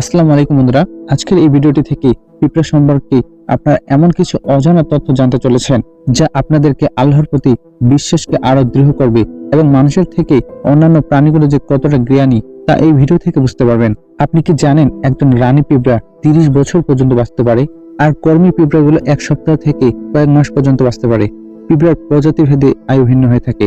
আসসালামু আলাইকুম বন্ধুরা। আজকের এই ভিডিওটি থেকে পিঁপড়া সম্পর্কে আপনারা এমন কিছু অজানা তথ্য জানতে চলেছেন যা আপনাদেরকে আল্লাহর প্রতি বিশ্বাসকে আরও দৃঢ় করবে এবং মানুষের থেকে অন্যান্য প্রাণীগুলো যে কতটা জ্ঞানী তা এই ভিডিও থেকে বুঝতে পারবেন। আপনি কি জানেন একজন রানী পিঁপড়া তিরিশ বছর পর্যন্ত বাঁচতে পারে আর কর্মী পিঁপড়াগুলো এক সপ্তাহ থেকে কয়েক মাস পর্যন্ত বাঁচতে পারে? পিঁপড়ার প্রজাতি ভেদে আয়ু ভিন্ন হয়ে থাকে।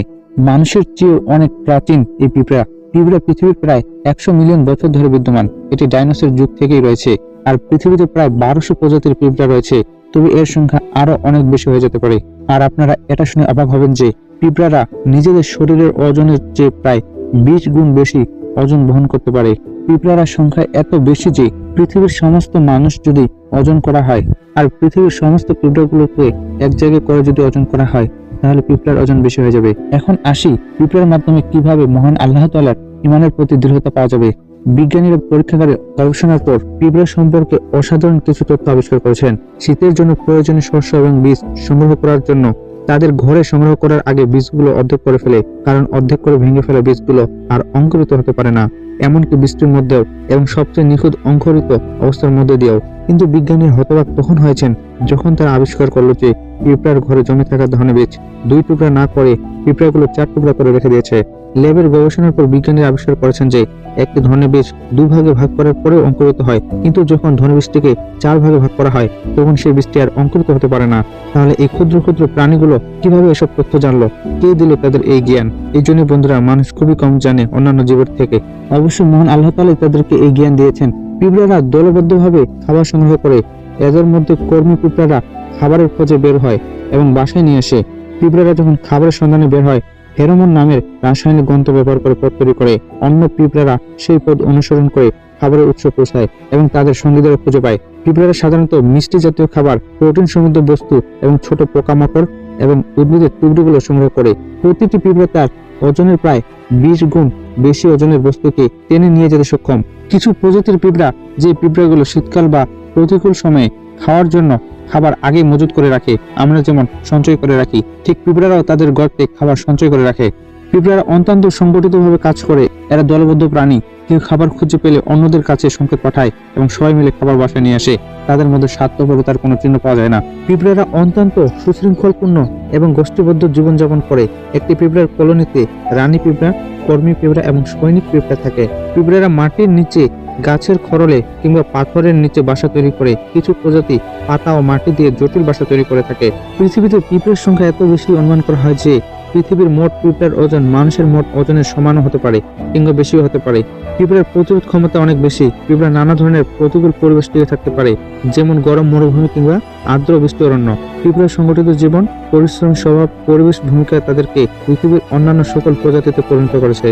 মানুষের চেয়েও অনেক প্রাচীন এই পিঁপড়া পিঁপড়া পৃথিবীর প্রায় একশো মিলিয়ন বছর ধরে বিদ্যমান। এটি ডাইনোসর যুগ থেকেই রয়েছে। আর পৃথিবীতে প্রায় বারোশো প্রজাতির পিঁপড়া রয়েছে। তবে এর সংখ্যা আরও অনেক বেশি হয়ে যেতে পারে। আর আপনারা এটা শুনে অবাক হবেন যে পিঁপড়ারা নিজেদের শরীরের ওজনের চেয়ে প্রায় বিশ গুণ বেশি ওজন বহন করতে পারে। পিঁপড়ারা সংখ্যা এত বেশি যে পৃথিবীর সমস্ত মানুষ যদি ওজন করা হয়, আর পৃথিবীর সমস্ত পিঁপড়াগুলোকে এক জায়গায় করে যদি ওজন করা হয় তাহলে পিঁপড়ার ওজন বেশি হয়ে যাবে। এখন আসি পিঁপড়ার মাধ্যমে কীভাবে মহান আল্লাহ তাআলার ইমানের প্রতি দৃঢ়তা পাওয়া যাবে। বিজ্ঞানীরা পরীক্ষাগারে গবেষণার পর পিঁপড়া সম্পর্কে অসাধারণ কিছু তথ্য আবিষ্কার করেছেন। শীতের জন্য প্রয়োজনীয় শস্য এবং বীজ সংগ্রহ করার জন্য তাদের ঘরে সংগ্রহ করার আগে বীজগুলো অর্ধেক করে ফেলে, কারণ অর্ধেক করে ভেঙে ফেলা বীজগুলো আর অঙ্কুরিত হতে পারে না। এমনকি বৃষ্টির মধ্যেও এবং সবচেয়ে নিখুঁত অঙ্কুরিত অবস্থার মধ্যে দিয়েও। কিন্তু বিজ্ঞানীর হতবাক তখন হয়েছেন যখন তারা আবিষ্কার করল যে পিঁপড়ার ঘরে জমে থাকা ধানের বীজ দুই টুকরা না করে পিঁপড়াগুলো চার টুকরা করে রেখে দিয়েছে। ল্যাবের গবেষণার পর বিজ্ঞানীরা আবিষ্কার করেছেন যে একটি ধনের বীজ দুই ভাগে ভাগ করার পরেও অঙ্কুরিত হয়। কিন্তু যখন ধনের বীজটিকে চার ভাগে ভাগ করা হয়, তখন সেই বীজটি আর অঙ্কুরিত হতে পারে না। তাহলে এই ক্ষুদ্র ক্ষুদ্র প্রাণীগুলো কীভাবে এসব তথ্য জানলো? কে দিল তাদের এই জ্ঞান? এই জন্য বন্ধুরা মানুষ খুবই কম জানে অন্যান্য জীবের থেকে। অবশ্যই মহান আল্লাহ তালাই তাদেরকে এই জ্ঞান দিয়েছেন। পিঁপড়ারা দলবদ্ধভাবে খাবার সংগ্রহ করে, এদের মধ্যে কর্মী পিঁপড়ারা খাবারের খোঁজে বের হয় এবং বাসায় নিয়ে আসে। পিঁপড়ারা যখন খাবারের সন্ধানে বের হয় ফেরোমন নামের রাসায়নিক গন্ধ ব্যবহার করে পথ তৈরি করে। অন্য পিঁপড়ারা সেই পথ অনুসরণ করে খাবারের উৎস পৌঁছায় এবং তাদের সঙ্গীদের খুঁজে পায়। পিঁপড়ারা সাধারণত মিষ্টি জাতীয় খাবার, প্রোটিন সমৃদ্ধ বস্তু এবং ছোট পোকামাকড় এবং উদ্ভিদের টুকরোগুলো সংগ্রহ করে। প্রতিটি পিঁপড়া তার ওজনের প্রায় বিশ গুণ বেশি ওজনের বস্তুকে টেনে নিয়ে যেতে সক্ষম। কিছু প্রজাতির পিঁপড়া, যে পিঁপড়াগুলো শীতকাল বা প্রতিকূল সময়ে খাওয়ার জন্য খাবার আগে মজুত করে রাখে, আমরা যেমন সঞ্চয় করে রাখি, ঠিক পিঁপড়ারাও তাদের গর্তে খাবার সঞ্চয় করে রাখে। পিঁপড়ারা অত্যন্ত সংগঠিতভাবে কাজ করে। এরা দলবদ্ধ প্রাণী। কেউ খাবার খুঁজে পেলে অন্যদের কাছে সংকেত পাঠায় এবং সবাই মিলে খাবার বাসায় নিয়ে আসে। তাদের মধ্যে স্বার্থপরতার কোনো চিহ্ন পাওয়া যায় না। পিঁপড়ারা অত্যন্ত সুশৃঙ্খলপূর্ণ এবং গোষ্ঠীবদ্ধ জীবনযাপন করে। একটি পিঁপড়ার কলোনিতে রানী পিঁপড়া, কর্মী পিঁপড়া এবং সৈনিক পিঁপড়া থাকে। পিঁপড়ারা মাটির নিচে, গাছের খরলে কিংবা পাথরের নিচে বাসা তৈরি করে। কিছু প্রজাতি পাতা ও মাটি দিয়ে জটিল বাসা তৈরি করে থাকে। পৃথিবীতে পিঁপড়ের সংখ্যা এত বেশি অনুমান করা হয় যে পৃথিবীর মোট পিঁপড়ার ওজন মানুষের মোট ওজনের সমানও হতে পারে কিংবা বেশিও হতে পারে। পিঁপড়ার প্রতিরোধ ক্ষমতা অনেক বেশি। পিঁপড়া নানা ধরনের প্রতিকূল পরিবেশ টিকে থাকতে পারে, যেমন গরম মরুভূমি কিংবা আর্দ্র বৃষ্টি অরণ্য পিঁপড়ার সংগঠিত জীবন, পরিশ্রম, স্বভাব, পরিবেশ ভূমিকা তাদেরকে পৃথিবীর অন্যান্য সকল প্রজাতিতে পরিণত করেছে।